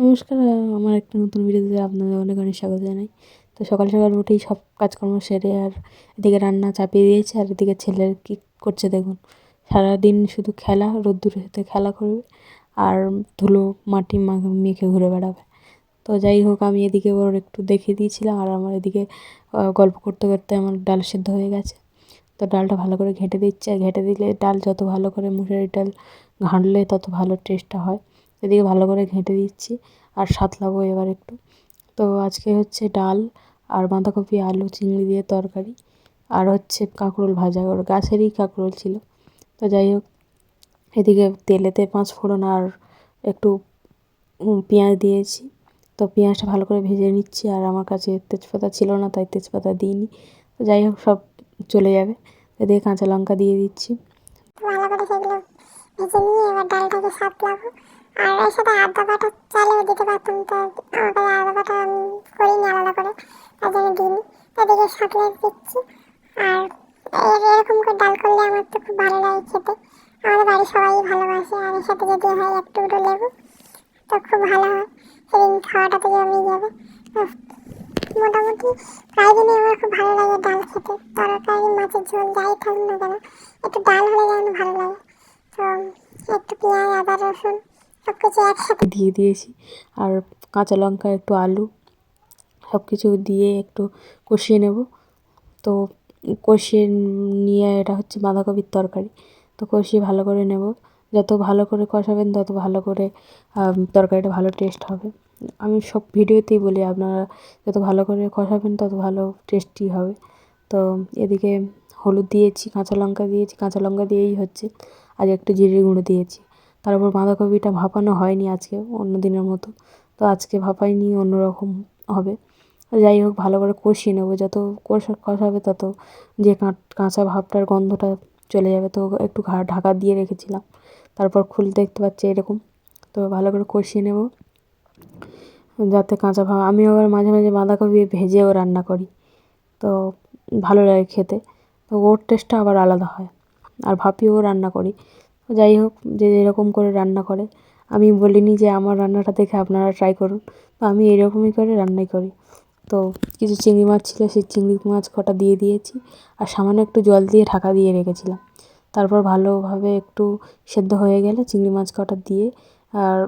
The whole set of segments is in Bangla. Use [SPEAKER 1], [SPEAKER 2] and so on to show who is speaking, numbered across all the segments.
[SPEAKER 1] নমস্কার আমার একটা নতুন ভিডিওতে আপনাদের অনেক অনেক স্বাগত জানাই। তো সকাল সকাল উঠেই সব কাজকর্ম সেরে আর এদিকে রান্না চাপিয়ে দিয়েছে আর এদিকে ছেলের কী করছে দেখুন। সারাদিন শুধু খেলা, রোদ্দুরের সাথে খেলা করবে আর ধুলো, মাটি মেখে ঘুরে বেড়াবে। তো যাই হোক, আমি এদিকে ওর একটু দেখিয়ে দিয়েছিলাম আর আমার এদিকে গল্প করতে করতে আমার ডাল সেদ্ধ হয়ে গেছে। তো ডালটা ভালো করে ঘেঁটে দিচ্ছে। আর ঘেঁটে দিলে ডাল যত ভালো করে মুসুরির ডাল ঘাঁটলে তত ভালো টেস্টটা হয়। এদিকে ভালো করে ঘেঁটে দিচ্ছি আর সাঁতলাবো এবার একটু। তো আজকে হচ্ছে ডাল আর বাঁধাকপি, আলু, চিংড়ি দিয়ে তরকারি আর হচ্ছে কাঁকরোল ভাজা। ওর গাছেরই কাঁকরোল ছিল। তো যাই হোক, এদিকে তেলেতে পাঁচ ফোড়ন আর একটু পেঁয়াজ দিয়েছি। তো পেঁয়াজটা ভালো করে ভেজে নিচ্ছি আর আমার কাছে তেজপাতা ছিল না, তাই তেজপাতা দিইনি। তো যাই হোক, সব চলে যাবে। এদিকে কাঁচা লঙ্কা দিয়ে দিচ্ছি।
[SPEAKER 2] ভালো করে সেগুলো ভেজে নিয়ে এবার ডালটাকে আর এর সাথে আদা বাটা চাইলেও দিতে পারতাম, তো আমার কাছে আমি করিনি আলাদা করে। তার জন্য দিইনি, এদিকে সাতলে দিচ্ছি। আর এর এরকম করে ডাল করলে আমার তো খুব ভালো লাগে খেতে। আমাদের বাড়ির সবাই ভালোবাসে, আর এর সাথে যদি হয় একটু দুটো লেবু, তো খুব ভালো হয়। সেদিন খাওয়াটাতে জমিয়ে যাবে। মোটামুটি প্রায় দিনই আমার খুব ভালো লাগে ডাল খেতে। তরকারি, মাছের ঝোল, যাই থাকুক না কেন, একটু ডাল হলে যেন ভালো লাগে। তো একটু পেঁয়াজ, আদা, রসুন
[SPEAKER 1] দিয়ে দিয়েছি। আর কাঁচা লঙ্কা, একটু আলু সব কিছু দিয়ে একটু কষিয়ে নেব। তো কষিয়ে নিয়ে এটা হচ্ছে বাঁধাকপির তরকারি। তো কষিয়ে ভালো করে নেব। যত ভালো করে কষাবেন, তত ভালো করে তরকারিটা ভালো টেস্ট হবে। আমি সব ভিডিওতেই বলি, আপনারা যত ভালো করে কষাবেন, তত ভালো টেস্টি হবে। তো এদিকে হলুদ দিয়েছি, কাঁচা লঙ্কা দিয়েছি। কাঁচা লঙ্কা দিয়েই হচ্ছে আজ একটু জিরে গুঁড়ো দিয়েছি। তারপর বাঁধাকপিটা ভাপানো হয়নি আজকে, অন্য দিনের মতো। তো আজকে ভাপাইনি অন্যরকম হবে। যাই হোক, ভালো করে কষিয়ে নেব। যত কষা কষাবে তত যে কাঁচা ভাবটার গন্ধটা চলে যাবে। তো একটু ঘা ঢাকা দিয়ে রেখেছিলাম। তারপর খুলে দেখতে পাচ্ছি এরকম। তো ভালো করে কষিয়ে নেব। যাতে কাঁচা ভাব আমি আবার মাঝে মাঝে বাঁধাকপি ভেজেও রান্না করি। তো ভালো লাগে খেতে। তো ওর টেস্টটা আবার আলাদা হয়। আর ভাপিয়েও রান্না করি। যাই হোক যে যেরকম করে রান্না করে। আমি বলিনি যে আমার রান্নাটা দেখে আপনারা ট্রাই করুন। তো আমি এরকমই করে রান্নাই করি। তো কিছু চিংড়ি মাছ ছিল, সেই চিংড়ি মাছ কটা দিয়ে দিয়েছি আর সামান্য একটু জল দিয়ে ঢাকা দিয়ে রেখেছিলাম। তারপর ভালোভাবে একটু সেদ্ধ হয়ে গেলে চিংড়ি মাছ কটা দিয়ে আর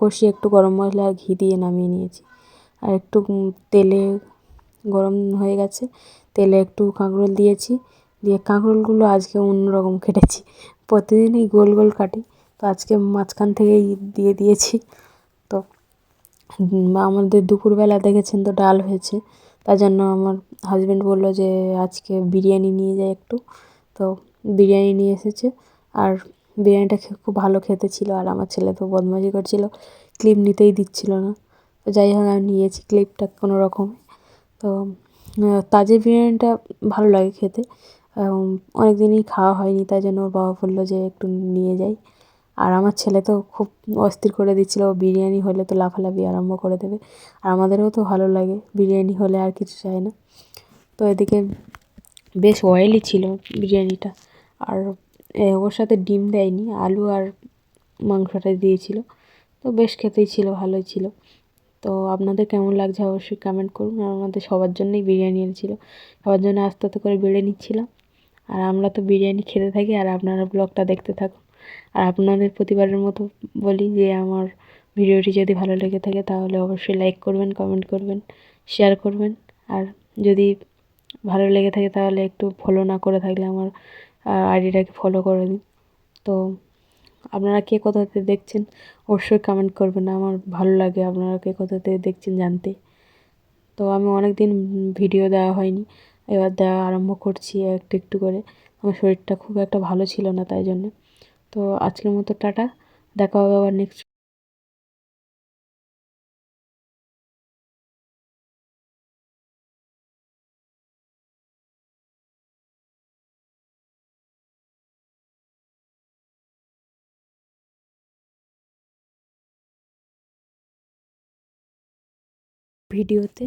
[SPEAKER 1] কষিয়ে একটু গরম মশলা আর ঘি দিয়ে নামিয়ে নিয়েছি। আর একটু তেলে গরম হয়ে গেছে, তেলে একটু কাঁকরোল দিয়েছি। দিয়ে কাঁকরোলগুলো আজকে অন্যরকম কেটেছি। প্রতিদিনই গোল গোল কাটি। তো আজকে মাঝখান থেকেই দিয়ে দিয়েছি। তো আমাদের দুপুরবেলা দেখেছেন তো ডাল হয়েছে। তার জন্য আমার হাজব্যান্ড বলল যে, আজকে বিরিয়ানি নিয়ে যাই একটু। তো বিরিয়ানি নিয়ে এসেছে। আর বিরিয়ানিটা খুব ভালো খেতে ছিল। আর আমার ছেলে তো বদমাজি করছিল। ক্লিপ নিতেই দিচ্ছিল না। তো যাই হোক, আমি নিয়েছি ক্লিপটা কোনো রকমে তো তাজের বিরিয়ানিটা ভালো লাগে খেতে। অনেক দিনই খাওয়া হয়নি, তাই জন্য ওর বাবা বলল যে একটু নিয়ে যাই। আর আমার ছেলে তো খুব অস্থির করে দিচ্ছিল বিরিয়ানি হলে তো লাফালাফি আরম্ভ করে দেবে। আর আমাদেরও তো ভালো লাগে, বিরিয়ানি হলে আর কিছু চাই না। তো এদিকে বেশ অয়েলি ছিল বিরিয়ানিটা, আর ওর সাথে ডিম দেয়নি, আলু আর মাংসটা দিয়েছিল। তো বেশ খেতেই ছিল, ভালোই ছিল। তো আপনাদের কেমন লাগছে অবশ্যই কমেন্ট করুন। আর আমাদের সবার জন্যই বিরিয়ানি এনেছিলো। সবার জন্য আস্তে আস্তে করে বেড়ে নিচ্ছিলাম। আর আমরা তো বিরিয়ানি খেতে থাকি আর আপনারা ব্লগটা দেখতে থাকুন। আর আপনাদের প্রতিবারের মতো বলি যে আমার ভিডিওটি যদি ভালো লেগে থাকে তাহলে অবশ্যই লাইক করবেন কমেন্ট করবেন শেয়ার করবেন। আর যদি ভালো লেগে থাকে তাহলে একটু ফলো না করে থাকলে আমার আইডিটাকে ফলো করে দিন। তো আপনারা কে কোথাতে দেখছেন? অবশ্যই কমেন্ট করবেন। আমার ভালো লাগে আপনারা কে কোথাতে দেখছেন জানতে। তো আমি অনেক দিন ভিডিও দেওয়া হয়নি। এবার দেওয়া আরম্ভ করছি একটু একটু করে। আমার শরীরটা খুব একটা ভালো ছিল না তাই জন্য। তো আজকের মতো টাটা। দেখা হবে আবার নেক্সট ভিডিওতে।